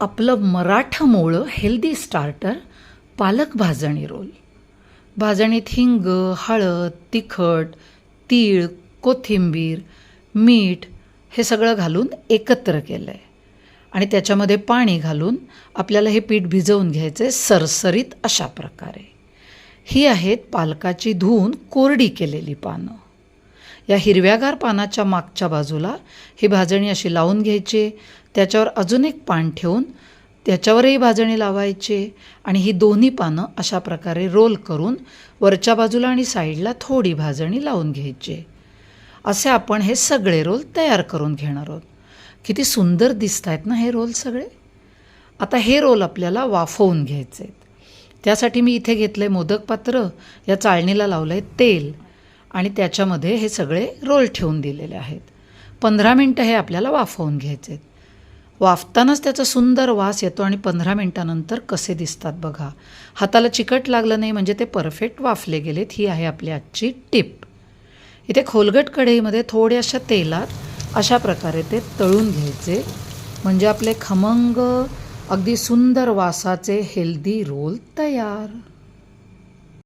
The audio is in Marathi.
आपलं मराठमोळं हेल्दी स्टार्टर पालक भाजणी रोल. भाजणीत हिंग हळद तिखट तीळ कोथिंबीर मीठ हे सगळं घालून एकत्र केलं आहे आणि त्याच्यामध्ये पाणी घालून आपल्याला हे पीठ भिजवून घ्यायचं आहे सरसरीत अशा प्रकारे. ही आहेत पालकाची धुवून कोरडी केलेली पानं. या हिरव्यागार पानाच्या मागच्या बाजूला ही भाजणी अशी लावून घ्यायची. त्याच्यावर अजून एक पान ठेवून त्याच्यावरही भाजणी लावायची आणि ही दोन्ही पानं अशा प्रकारे रोल करून वरच्या बाजूला आणि साईडला थोडी भाजणी लावून घ्यायची. असे आपण हे सगळे रोल तयार करून घेणार आहोत. किती सुंदर दिसत आहेत ना हे रोल सगळे? आता हे रोल आपल्याला वाफवून घ्यायचे आहेत त्यासाठी मी इथे घेतलं आहे मोदक पात्र या चाळणीला लावलं आहे तेल. आणि त्याच्यामध्ये हे सगळे रोल ठेवून दिलेले आहेत. पंधरा मिनटं हे आपल्याला वाफवून घ्यायचे आहेत. वाफतानाच त्याचा सुंदर वास येतो आणि पंधरा मिनटानंतर कसे दिसतात बघा. हाताला चिकट लागलं नाही म्हणजे ते परफेक्ट वाफले गेलेत ही आहे आपली आजची टिप. इथे खोलगट कढईमध्ये थोड्याशा तेलात अशा प्रकारे ते तळून घ्यायचे. म्हणजे आपले खमंग अगदी सुंदर वासाचे हेल्दी रोल तयार.